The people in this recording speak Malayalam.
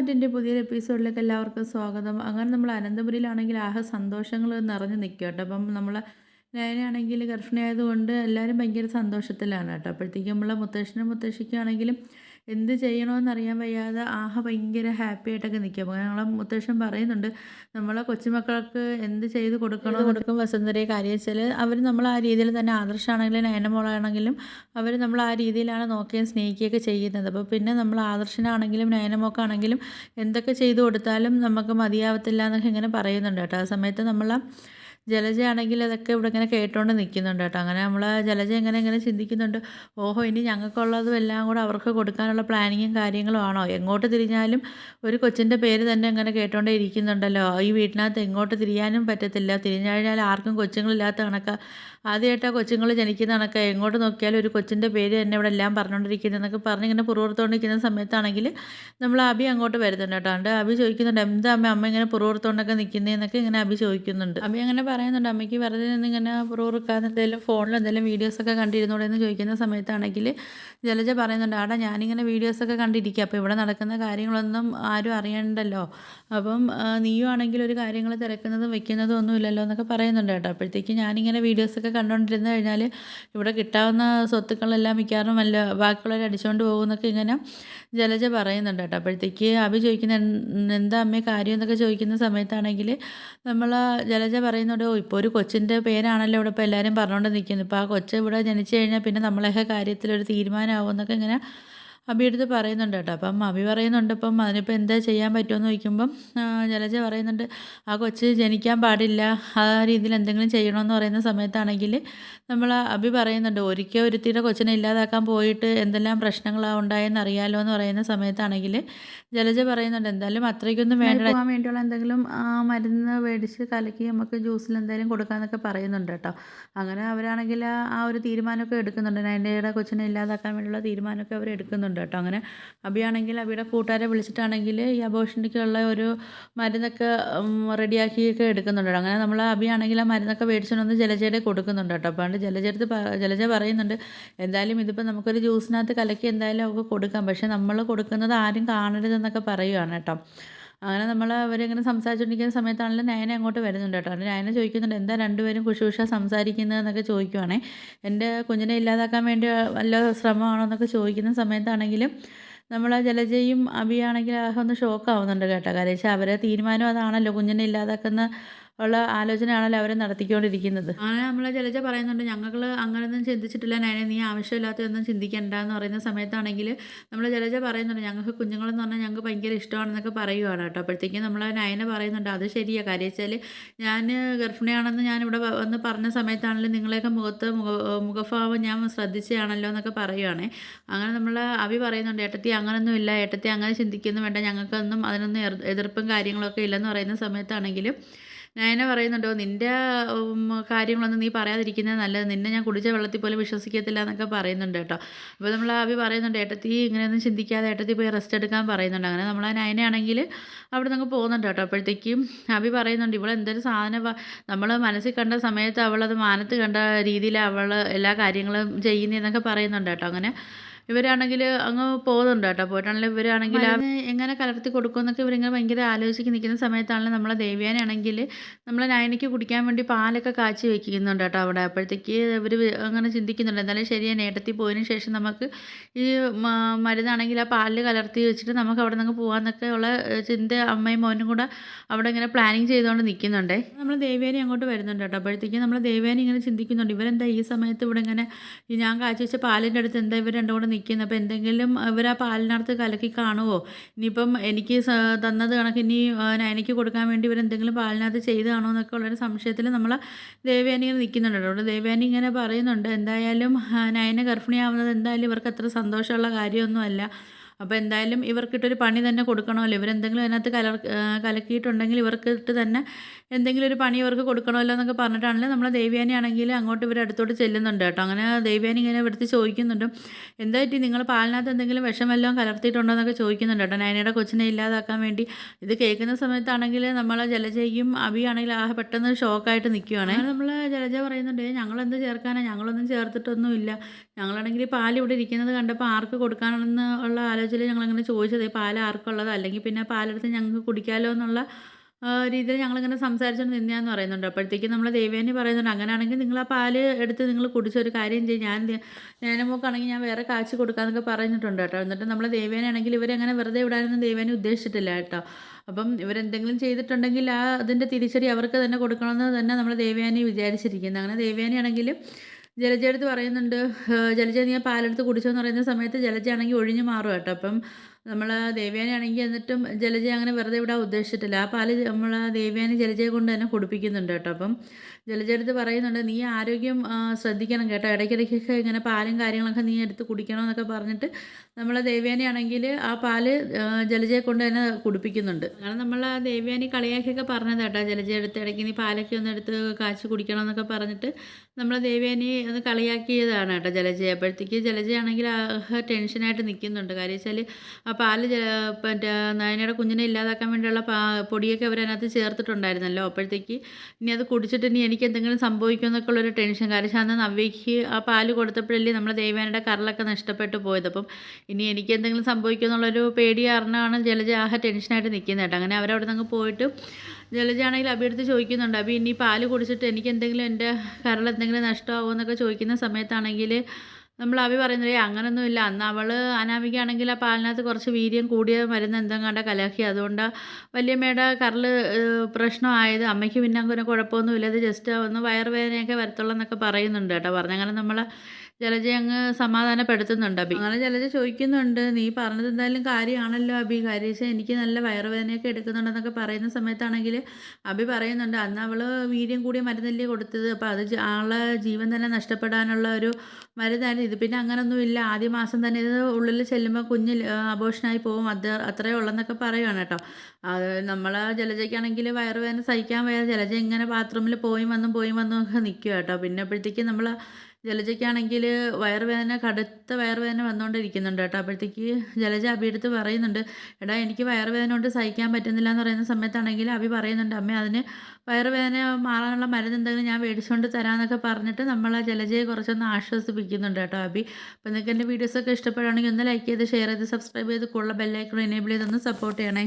മാറ്റിന്റെ പുതിയൊരു എപ്പിസോഡിലേക്ക് എല്ലാവർക്കും സ്വാഗതം. അങ്ങനെ നമ്മൾ അനന്തപുരിയിലാണെങ്കിൽ ആകെ സന്തോഷങ്ങൾ നിറഞ്ഞു നിൽക്കുക കേട്ടോ. അപ്പം നമ്മൾ നയനാണെങ്കിൽ ഗർഭിണിയായതുകൊണ്ട് എല്ലാവരും ഭയങ്കര സന്തോഷത്തിലാണ് കേട്ടോ. അപ്പോഴത്തേക്കും നമ്മളെ മുത്തശ്ശനും മുത്തശ്ശിക്കാണെങ്കിലും എന്ത് ചെയ്യണമെന്നറിയാൻ വയ്യാതെ ആഹ ഭയങ്കര ഹാപ്പി ആയിട്ടൊക്കെ നിൽക്കുക അപ്പോൾ ഞങ്ങളെ മുത്തശ്ശൻ പറയുന്നുണ്ട് നമ്മളെ കൊച്ചുമക്കൾക്ക് എന്ത് ചെയ്ത് കൊടുക്കണോ കൊടുക്കും വസുന്ധരയെ കാര്യം വെച്ചാൽ അവർ നമ്മൾ ആ രീതിയിൽ തന്നെ ആദർശമാണെങ്കിലും നയനമോളാണെങ്കിലും അവർ നമ്മൾ ആ രീതിയിലാണ് നോക്കുകയും സ്നേഹിക്കുകയൊക്കെ ചെയ്യുന്നത്. അപ്പോൾ പിന്നെ നമ്മൾ ആദർശനാണെങ്കിലും നയനമോക്കാണെങ്കിലും എന്തൊക്കെ ചെയ്തു കൊടുത്താലും നമുക്ക് മതിയാവത്തില്ല എന്നൊക്കെ ഇങ്ങനെ പറയുന്നുണ്ട് കേട്ടോ. ആ സമയത്ത് നമ്മൾ ജലജയാണെങ്കിൽ അതൊക്കെ ഇവിടെ ഇങ്ങനെ കേട്ടുകൊണ്ട് നിൽക്കുന്നുണ്ട് കേട്ടോ. അങ്ങനെ നമ്മൾ ജലജ എങ്ങനെ എങ്ങനെ ചിന്തിക്കുന്നുണ്ട്. ഓഹോ ഇനി ഞങ്ങൾക്കുള്ളതും എല്ലാം കൂടെ അവർക്ക് കൊടുക്കാനുള്ള പ്ലാനിങ്ങും കാര്യങ്ങളും ആണോ? എങ്ങോട്ട് തിരിഞ്ഞാലും ഒരു കൊച്ചിന്റെ പേര് തന്നെ ഇങ്ങനെ കേട്ടോണ്ടേ ഇരിക്കുന്നുണ്ടല്ലോ. ഈ വീട്ടിനകത്ത് എങ്ങോട്ട് തിരിയാനും പറ്റത്തില്ല. തിരിഞ്ഞു കഴിഞ്ഞാൽ ആർക്കും കൊച്ചുങ്ങളില്ലാത്ത കണക്ക. ആദ്യമായിട്ടാണ് കൊച്ചുങ്ങൾ ജനിക്കുന്ന കണക്ക് എങ്ങോട്ട് നോക്കിയാലും ഒരു കൊച്ചിന്റെ പേര് തന്നെ ഇവിടെ എല്ലാം പറഞ്ഞുകൊണ്ടിരിക്കുന്നതെന്നൊക്കെ പറഞ്ഞ് ഇങ്ങനെ പുറത്തോണ്ടിരിക്കുന്ന സമയത്താണെങ്കിൽ നമ്മൾ അബി അങ്ങോട്ട് വരുന്നുണ്ട് കേട്ടോ. ഉണ്ട് അബി ചോദിക്കുന്നുണ്ട് എന്താ അമ്മ അമ്മ ഇങ്ങനെ പുറത്തോണ്ടൊക്കെ നിൽക്കുന്നതെന്നൊക്കെ ഇങ്ങനെ അബി ചോദിക്കുന്നുണ്ട്. അബി അങ്ങനെ പറയുന്നുണ്ട് അമ്മയ്ക്ക് വെറുതെ നിന്ന് ഇങ്ങനെ പുറവുറുക്കാതെ എന്തെങ്കിലും ഫോണിൽ എന്തെങ്കിലും വീഡിയോസൊക്കെ കണ്ടിരുന്നോടെ? എന്ന് ചോദിക്കുന്ന സമയത്താണെങ്കിൽ ജലജ പറയുന്നുണ്ട് ആടാ ഞാനിങ്ങനെ വീഡിയോസൊക്കെ കണ്ടിരിക്കുക അപ്പോൾ ഇവിടെ നടക്കുന്ന കാര്യങ്ങളൊന്നും ആരും അറിയണ്ടല്ലോ. അപ്പം നീയും ആണെങ്കിൽ ഒരു കാര്യങ്ങൾ തിരക്കുന്നതും വെക്കുന്നതും ഒന്നും ഇല്ലല്ലോ എന്നൊക്കെ പറയുന്നുണ്ട് കേട്ടോ. അപ്പോഴത്തേക്ക് ഞാനിങ്ങനെ വീഡിയോസൊക്കെ കണ്ടുകൊണ്ടിരുന്ന് കഴിഞ്ഞാൽ ഇവിടെ കിട്ടാവുന്ന സ്വത്തുക്കളെല്ലാം മിക്കവാറും വല്ല ബാക്കിയുള്ളവർ അടിച്ചുകൊണ്ട് പോകുന്നൊക്കെ ഇങ്ങനെ ജലജ പറയുന്നുണ്ട് കേട്ടോ. അപ്പോഴത്തേക്ക് അഭി ചോദിക്കുന്ന എന്താ അമ്മേ കാര്യം എന്നൊക്കെ ചോദിക്കുന്ന സമയത്താണെങ്കിൽ നമ്മൾ ജലജ പറയുന്നുണ്ട് ഓ ഇപ്പോൾ ഒരു കൊച്ചിന്റെ പേരാണല്ലോ ഇവിടെ ഇപ്പോൾ എല്ലാവരും പറഞ്ഞുകൊണ്ട് നിൽക്കുന്നത് ഇപ്പോൾ ആ കൊച്ച് ഇവിടെ ജനിച്ചു കഴിഞ്ഞാൽ പിന്നെ നമ്മളെയൊക്കെ കാര്യത്തിലൊരു തീരുമാനമാകുമെന്നൊക്കെ ഇങ്ങനെ അബിയെടുത്ത് പറയുന്നുണ്ട് കേട്ടോ. അപ്പം അബി പറയുന്നുണ്ട് ഇപ്പം അതിനിപ്പോൾ എന്താ ചെയ്യാൻ പറ്റുമെന്ന് ചോദിക്കുമ്പം ജലജ പറയുന്നുണ്ട് ആ കൊച്ച് ജനിക്കാൻ പാടില്ല ആ രീതിയിൽ എന്തെങ്കിലും ചെയ്യണമെന്ന് പറയുന്ന സമയത്താണെങ്കിൽ നമ്മൾ അബി പറയുന്നുണ്ട് ഒരിക്കൽ ഒരുത്തിയുടെ കൊച്ചിനെ ഇല്ലാതാക്കാൻ പോയിട്ട് എന്തെല്ലാം പ്രശ്നങ്ങളാണ് ഉണ്ടായെന്ന് അറിയാലോ എന്ന് പറയുന്ന സമയത്താണെങ്കിൽ ജലജ പറയുന്നുണ്ട് എന്തായാലും അത്രയ്ക്കൊന്നും വേണ്ട പോകാൻ വേണ്ടിയുള്ള എന്തെങ്കിലും മരുന്ന് മേടിച്ച് കലക്കി നമുക്ക് ജ്യൂസിൽ എന്തെങ്കിലും കൊടുക്കാമെന്നൊക്കെ പറയുന്നുണ്ട് കേട്ടോ. അങ്ങനെ അവരാണെങ്കിൽ ആ ഒരു തീരുമാനമൊക്കെ എടുക്കുന്നുണ്ട്. നയന്റെ കൊച്ചിനെ ഇല്ലാതാക്കാൻ വേണ്ടിയുള്ള തീരുമാനമൊക്കെ അവർ എടുക്കുന്നുണ്ട് കേട്ടോ. അങ്ങനെ അബിയാണെങ്കിൽ അബിയുടെ കൂട്ടുകാരെ വിളിച്ചിട്ടാണെങ്കിൽ ഈ അബോഷനിക്കുള്ള ഒരു മരുന്നൊക്കെ റെഡിയാക്കിയൊക്കെ എടുക്കുന്നുണ്ട് അങ്ങനെ നമ്മൾ അബിയാണെങ്കിൽ ആ മരുന്നൊക്കെ മേടിച്ചുകൊണ്ട് ജലജയുടെ കൊടുക്കുന്നുണ്ട് കേട്ടോ. അപ്പോൾ ജലജടുത്ത് ജലജ പറയുന്നുണ്ട് എന്തായാലും ഇതിപ്പോൾ നമുക്കൊരു ജ്യൂസിനകത്ത് കലക്കി എന്തായാലും അവൾക്ക് കൊടുക്കാം. പക്ഷേ നമ്മൾ കൊടുക്കുന്നത് ആരും കാണരുതെന്നൊക്കെ പറയുകയാണ് കേട്ടോ. അങ്ങനെ നമ്മൾ അവരിങ്ങനെ സംസാരിച്ചുകൊണ്ടിരിക്കുന്ന സമയത്താണെങ്കിലും നയന അങ്ങോട്ട് വരുന്നുണ്ട് കേട്ടോ. നയന ചോദിക്കുന്നുണ്ട് എന്താ രണ്ടുപേരും കുശുഷ സംസാരിക്കുന്നതെന്നൊക്കെ ചോദിക്കുവാണേ. എന്റെ കുഞ്ഞിനെ ഇല്ലാതാക്കാൻ വേണ്ടി വല്ല ശ്രമമാണോ? എന്നൊക്കെ ചോദിക്കുന്ന സമയത്താണെങ്കിലും നമ്മൾ ജലജയും അബിയാണെങ്കിൽ ഒന്ന് ഷോക്ക് ആവുന്നുണ്ട് കേട്ടോ. കാര്യം അവരെ തീരുമാനം അതാണല്ലോ കുഞ്ഞിനെ ഇല്ലാതാക്കുന്ന ഉള്ള ആലോചനയാണല്ലോ അവർ നടത്തിക്കൊണ്ടിരിക്കുന്നത്. അങ്ങനെ നമ്മൾ ജലജ പറയുന്നുണ്ട് ഞങ്ങൾ അങ്ങനെയൊന്നും ചിന്തിച്ചിട്ടില്ല നയനെ നീ ആവശ്യമില്ലാത്തതൊന്നും ചിന്തിക്കണ്ട എന്ന് പറയുന്ന സമയത്താണെങ്കിൽ നമ്മൾ ജലജ പറയുന്നുണ്ട് ഞങ്ങൾക്ക് കുഞ്ഞുങ്ങളെന്ന് പറഞ്ഞാൽ ഞങ്ങൾക്ക് ഭയങ്കര ഇഷ്ടമാണെന്നൊക്കെ പറയുവാണ് കേട്ടോ. അപ്പോഴത്തേക്കും നമ്മൾ നയനെ പറയുന്നുണ്ട് അത് ശരിയാണ് കാര്യം വെച്ചാൽ ഞാൻ ഗർഭിണിയാണെന്ന് ഞാൻ ഇവിടെ വന്ന് പറഞ്ഞ സമയത്താണെങ്കിലും നിങ്ങളെയൊക്കെ മുഖത്ത് മുഖ മുഖഭാവം ഞാൻ ശ്രദ്ധിച്ചതാണല്ലോ എന്നൊക്കെ പറയുവാണേ. അങ്ങനെ നമ്മൾ അവി പറയുന്നുണ്ട് ഏട്ടത്തി അങ്ങനൊന്നും ഇല്ല. ഏട്ടത്തി അങ്ങനെ ചിന്തിക്കുന്നു വേണ്ട. ഞങ്ങൾക്കൊന്നും അതിനൊന്നും എതിർപ്പും കാര്യങ്ങളൊക്കെ ഇല്ലെന്ന് പറയുന്ന സമയത്താണെങ്കിലും നയന പറയുന്നുണ്ടോ നിന്റെ കാര്യങ്ങളൊന്നും നീ പറയാതിരിക്കുന്നത് നല്ലത്. നിന്നെ ഞാൻ കുടിച്ച വെള്ളത്തിൽ പോലും വിശ്വസിക്കത്തില്ല എന്നൊക്കെ പറയുന്നുണ്ട് കേട്ടോ. അപ്പോൾ നമ്മൾ ആവി പറയുന്നുണ്ട് ഏട്ടത്തി ഇങ്ങനെയൊന്നും ചിന്തിക്കാതെ ഏട്ടത്തി പോയി റെസ്റ്റ് എടുക്കാൻ പറയുന്നുണ്ട്. അങ്ങനെ നമ്മൾ ആ നയനയാണെങ്കിൽ അവിടെ നിന്ന് പോകുന്നുണ്ട് കേട്ടോ. അപ്പോഴത്തേക്കും അവി പറയുന്നുണ്ട് ഇവിടെ എന്തൊരു സാധനം നമ്മൾ മനസ്സിൽ കണ്ട സമയത്ത് അവളത് മാനത്ത് കണ്ട രീതിയിൽ അവൾ എല്ലാ കാര്യങ്ങളും ചെയ്യുന്നതെന്നൊക്കെ പറയുന്നുണ്ട് കേട്ടോ. അങ്ങനെ ഇവരാണെങ്കിൽ അങ്ങ് പോകുന്നുണ്ട് കേട്ടോ പോയിട്ടാണെങ്കിൽ ഇവരാണെങ്കിൽ എങ്ങനെ കലർത്തി കൊടുക്കും എന്നൊക്കെ ഇവരിങ്ങനെ ഭയങ്കര ആലോചിച്ച് നിൽക്കുന്ന സമയത്താണെങ്കിൽ നമ്മളെ ദേവ്യാനാണെങ്കിൽ നമ്മളെ നയനയ്ക്ക് കുടിക്കാൻ വേണ്ടി പാലൊക്കെ കാച്ചി വെക്കുന്നുണ്ട് കേട്ടോ അവിടെ. അപ്പോഴത്തേക്ക് ഇവർ അങ്ങനെ ചിന്തിക്കുന്നുണ്ട്. എന്തായാലും ശരിയാ നേട്ടത്തിൽ പോയതിന് ശേഷം നമുക്ക് ഈ മരുന്നാണെങ്കിൽ ആ പാലിൽ കലർത്തി വെച്ചിട്ട് നമുക്ക് അവിടെ നിന്ന് പോകാമെന്നൊക്കെ ഉള്ള ചിന്ത അമ്മയും മോനും കൂടെ അവിടെ ഇങ്ങനെ പ്ലാനിങ് ചെയ്തുകൊണ്ട് നിൽക്കുന്നുണ്ടേ നമ്മൾ ദേവ്യാനി അങ്ങോട്ട് വരുന്നുണ്ട് കേട്ടോ അപ്പോഴത്തേക്ക് നമ്മൾ ദേവ്യാനി ഇങ്ങനെ ചിന്തിക്കുന്നുണ്ട്. ഇവരെന്താ ഈ സമയത്ത് ഇവിടെ ഇങ്ങനെ ഞാൻ കാച്ചി വെച്ച പാലിന്റെ അടുത്ത് എന്താ ഇവർ രണ്ടും കൂടെ നിൽക്കുന്നത് അപ്പോൾ എന്തെങ്കിലും ഇവർ ആ പാലിനകത്ത് കലക്കി കാണുമോ ഇനിയിപ്പം എനിക്ക് തന്നത് കണക്ക് ഇനി നയനയ്ക്ക് കൊടുക്കാൻ വേണ്ടി ഇവരെന്തെങ്കിലും പാലിനകത്ത് ചെയ്തതാണോ എന്നൊക്കെ ഉള്ളൊരു സംശയത്തിൽ നമ്മൾ ദേവയാനി ഇങ്ങനെ നിൽക്കുന്നുണ്ട് അവിടെ ദേവയാനി ഇങ്ങനെ പറയുന്നുണ്ട്. എന്തായാലും നയന ഗർഭിണിയാവുന്നത് എന്തായാലും ഇവർക്ക് അത്ര സന്തോഷമുള്ള കാര്യമൊന്നുമല്ല. അപ്പോൾ എന്തായാലും ഇവർക്കിട്ടൊരു പണി തന്നെ കൊടുക്കണമല്ലോ. ഇവരെന്തെങ്കിലും അതിനകത്ത് കലർ കലക്കിയിട്ടുണ്ടെങ്കിൽ ഇവർക്കിട്ട് തന്നെ എന്തെങ്കിലും ഒരു പണി ഇവർക്ക് കൊടുക്കണമല്ലോ എന്നൊക്കെ പറഞ്ഞിട്ടാണെങ്കിൽ നമ്മളെ ദേവ്യാനി ആണെങ്കിൽ അങ്ങോട്ട് ഇവർ അടുത്തോട്ട് ചെല്ലുന്നുണ്ട് കേട്ടോ. അങ്ങനെ ദേവ്യാനി ഇങ്ങനെ ഇവിടുത്തെ ചോദിക്കുന്നുണ്ട്. എന്താ പറ്റി? നിങ്ങൾ പാലിനകത്ത് എന്തെങ്കിലും വിഷം വല്ലതും കലർത്തിയിട്ടുണ്ടോ എന്നൊക്കെ ചോദിക്കുന്നുണ്ട് കേട്ടോ. നയനയുടെ കൊച്ചിനെ ഇല്ലാതാക്കാൻ വേണ്ടി. ഇത് കേൾക്കുന്ന സമയത്താണെങ്കിൽ നമ്മൾ ജലജയും അബിയാണെങ്കിൽ ആ പെട്ടെന്ന് ഷോക്കായിട്ട് നിൽക്കുകയാണ് നമ്മൾ ജലജ പറയുന്നുണ്ട് ഞങ്ങളെന്ത് ചേർക്കാനാണ് ഞങ്ങളൊന്നും ചേർത്തിട്ടൊന്നുമില്ല. ഞങ്ങളാണെങ്കിൽ പാൽ ഇവിടെ ഇരിക്കുന്നത് കണ്ടപ്പോൾ ആർക്ക് കൊടുക്കാനെന്ന് ഉള്ള ആലോചനയിൽ ഞങ്ങളങ്ങനെ ചോദിച്ചത് പാൽ ആർക്കുള്ളത്? അല്ലെങ്കിൽ പിന്നെ പാലെടുത്ത് ഞങ്ങൾക്ക് കുടിക്കാമല്ലോ എന്നുള്ള രീതിയിൽ ഞങ്ങളിങ്ങനെ സംസാരിച്ചുകൊണ്ട് നിന്നെയാന്ന് പറയുന്നുണ്ട്. അപ്പോഴത്തേക്കും നമ്മൾ ദേവേനി പറയുന്നുണ്ട് അങ്ങനെയാണെങ്കിൽ നിങ്ങൾ ആ പാൽ എടുത്ത് നിങ്ങൾ കുടിച്ചൊരു കാര്യം ചെയ്യും. ഞാൻ ഞാനമോക്കാണെങ്കിൽ ഞാൻ വേറെ കാച്ചി കൊടുക്കാമെന്നൊക്കെ പറഞ്ഞിട്ടുണ്ട് കേട്ടോ. എന്നിട്ട് നമ്മൾ ദേവേനാണെങ്കിൽ ഇവരങ്ങനെ വെറുതെ വിടാനൊന്നും ദേവേനെ ഉദ്ദേശിച്ചിട്ടില്ല കേട്ടോ. അപ്പം ഇവരെന്തെങ്കിലും ചെയ്തിട്ടുണ്ടെങ്കിൽ ആ അതിന്റെ തിരിച്ചടി അവർക്ക് തന്നെ കൊടുക്കണമെന്ന് തന്നെ നമ്മൾ ദേവയാനി വിചാരിച്ചിരിക്കുന്നത് അങ്ങനെ ദേവയാനിയാണെങ്കിൽ ജലജയെടുത്ത് പറയുന്നുണ്ട് "ഏഹ് ജലജ നീ ആ പാലെടുത്ത് കുടിച്ചോന്ന് പറയുന്ന സമയത്ത് ജലജയാണെങ്കിൽ ഒഴിഞ്ഞു മാറും കേട്ടോ. അപ്പം നമ്മൾ ദേവയാനിയാണെങ്കിൽ എന്നിട്ടും ജലജ അങ്ങനെ വെറുതെ ഇവിടെ ഉദ്ദേശിച്ചിട്ടില്ല. ആ പാൽ നമ്മൾ ദേവയാനി ജലജയെ കൊണ്ട് തന്നെ കുടിപ്പിക്കുന്നുണ്ട് കേട്ടോ. അപ്പം ജലജയെടുത്ത് പറയുന്നുണ്ട് നീ ആരോഗ്യം ശ്രദ്ധിക്കണം കേട്ടോ. ഇടയ്ക്കിടയ്ക്കൊക്കെ ഇങ്ങനെ പാലും കാര്യങ്ങളൊക്കെ നീ എടുത്ത് കുടിക്കണം എന്നൊക്കെ പറഞ്ഞിട്ട് നമ്മൾ ദേവ്യാനിയാണെങ്കിൽ ആ പാൽ ജലജയെ കൊണ്ട് തന്നെ കുടിപ്പിക്കുന്നുണ്ട്. അങ്ങനെ നമ്മൾ ആ ദേവ്യാനി കളിയാക്കിയൊക്കെ പറഞ്ഞത് കേട്ടോ. ജലജ എടുത്ത് ഇടയ്ക്ക് നീ പാലൊക്കെ ഒന്ന് എടുത്ത് കാച്ചി കുടിക്കണമെന്നൊക്കെ പറഞ്ഞിട്ട് നമ്മൾ ദേവ്യാനി ഒന്ന് കളിയാക്കിയതാണ് കേട്ടോ ജലജയെ. അപ്പോഴത്തേക്ക് ജലജയാണെങ്കിൽ ആ ടെൻഷനായിട്ട് നിൽക്കുന്നുണ്ട്. കാര്യം വെച്ചാൽ ആ പാൽ മറ്റേ നയനയുടെ കുഞ്ഞിനെ ഇല്ലാതാക്കാൻ വേണ്ടിയുള്ള പൊടിയൊക്കെ അവരതിനകത്ത് ചേർത്തിട്ടുണ്ടായിരുന്നല്ലോ. അപ്പോഴത്തേക്ക് ഇനി അത് കുടിച്ചിട്ട് ഇനി എനിക്ക് എന്തെങ്കിലും സംഭവിക്കുമെന്നൊക്കെ ഉള്ളൊരു ടെൻഷൻ. കാരണം അന്ന് നവ്യയ്ക്ക് ആ പാൽ കൊടുത്തപ്പോഴല്ലേ നമ്മുടെ ദേവാനയുടെ കറലൊക്കെ നഷ്ടപ്പെട്ടു പോയത്. അപ്പം ഇനി എനിക്ക് എന്തെങ്കിലും സംഭവിക്കുമെന്നുള്ളൊരു പേടി കാരണമാണ് ജലജ ആഹ ടെൻഷനായിട്ട് നിൽക്കുന്നത് കേട്ടോ. അങ്ങനെ അവരവിടെ നിന്ന് പോയിട്ട് ജലജാണെങ്കിൽ അഭിയെടുത്ത് ചോദിക്കുന്നുണ്ട്. അഭി ഇനി പാൽ കുടിച്ചിട്ട് എനിക്ക് എന്തെങ്കിലും എന്റെ കരൾ എന്തെങ്കിലും നഷ്ടമാകുമോ എന്നൊക്കെ ചോദിക്കുന്ന സമയത്താണെങ്കിൽ നമ്മൾ അവി പറയുന്നത് അങ്ങനൊന്നും അങ്ങനൊന്നുമില്ല. അന്ന് അവൾ അനാമികയാണെങ്കിൽ ആ പാലിനകത്ത് കുറച്ച് വീര്യം കൂടിയ മരുന്ന് എന്തെങ്കിലും കലക്കി. അതുകൊണ്ട് വല്യമ്മയുടെ കരൾ പ്രശ്നമായത്. അമ്മയ്ക്ക് പിന്നെ അങ്ങനെ കുഴപ്പമൊന്നുമില്ല. ജസ്റ്റ് ഒന്ന് വയറുവേദനയൊക്കെ വരത്തുള്ളൂ എന്നൊക്കെ പറയുന്നുണ്ട് കേട്ടോ. പറഞ്ഞങ്ങനെ നമ്മൾ ജലജ അങ്ങ് സമാധാനപ്പെടുത്തുന്നുണ്ട് അബി അങ്ങനെ ജലജ ചോദിക്കുന്നുണ്ട് നീ പറഞ്ഞത് എന്തായാലും കാര്യമാണല്ലോ അബി കാര്യം എനിക്ക് നല്ല വയറുവേദനയൊക്കെ എടുക്കുന്നുണ്ടെന്നൊക്കെ പറയുന്ന സമയത്താണെങ്കിൽ അബി പറയുന്നുണ്ട് അന്ന് അവൾ വീര്യം കൂടിയ മരുന്നല്ലേ കൊടുത്തത്. അപ്പോൾ അത് ആളെ ജീവൻ തന്നെ നഷ്ടപ്പെടാനുള്ള ഒരു മരുന്നായിരുന്നു. ഇത് പിന്നെ അങ്ങനൊന്നും ഇല്ല. ആദ്യ മാസം തന്നെ ഇത് ഉള്ളിൽ ചെല്ലുമ്പോൾ കുഞ്ഞ് അബോഷനായി പോകും. അത് അത്രേ ഉള്ളെന്നൊക്കെ പറയുകയാണ് കേട്ടോ. അത് നമ്മൾ ജലജയ്ക്കാണെങ്കിൽ വയറുവേദന സഹിക്കാൻ വയ്യാതെ ജലജ ഇങ്ങനെ ബാത്റൂമിൽ പോയി വന്നും പോയി വന്നും ഒക്കെ നിൽക്കുക കേട്ടോ. പിന്നെ അപ്പോഴത്തേക്കും നമ്മൾ ജലജയ്ക്കാണെങ്കിൽ വയറുവേദന കടുത്ത വയറുവേദന വന്നുകൊണ്ടിരിക്കുന്നുണ്ട് കേട്ടോ. അപ്പോഴത്തേക്ക് ജലജ അഭിയെടുത്ത് പറയുന്നുണ്ട് എടാ എനിക്ക് വയറുവേദന കൊണ്ട് സഹിക്കാൻ പറ്റുന്നില്ല എന്ന് പറയുന്ന സമയത്താണെങ്കിൽ അഭി പറയുന്നുണ്ട് അമ്മ അതിന് വയറുവേദന മാറാനുള്ള മരുന്ന് എന്തെങ്കിലും ഞാൻ മേടിച്ചുകൊണ്ട് തരാമെന്നൊക്കെ പറഞ്ഞിട്ട് നമ്മൾ ആ ജലജയെ കുറച്ചൊന്ന് ആശ്വസിപ്പിക്കുന്നുണ്ട് കേട്ടോ അഭി അപ്പോൾ നിങ്ങൾക്ക് എന്റെ വീഡിയോസൊക്കെ ഇഷ്ടപ്പെടുകയാണെങ്കിൽ ഒന്ന് ലൈക്ക് ചെയ്ത് ഷെയർ ചെയ്ത് സബ്സ്ക്രൈബ് ചെയ്ത് കൂടുതൽ ബെല്ലൈക്കൺ എനേബിൾ ചെയ്തൊന്ന് സപ്പോർട്ട് ചെയ്യണേ.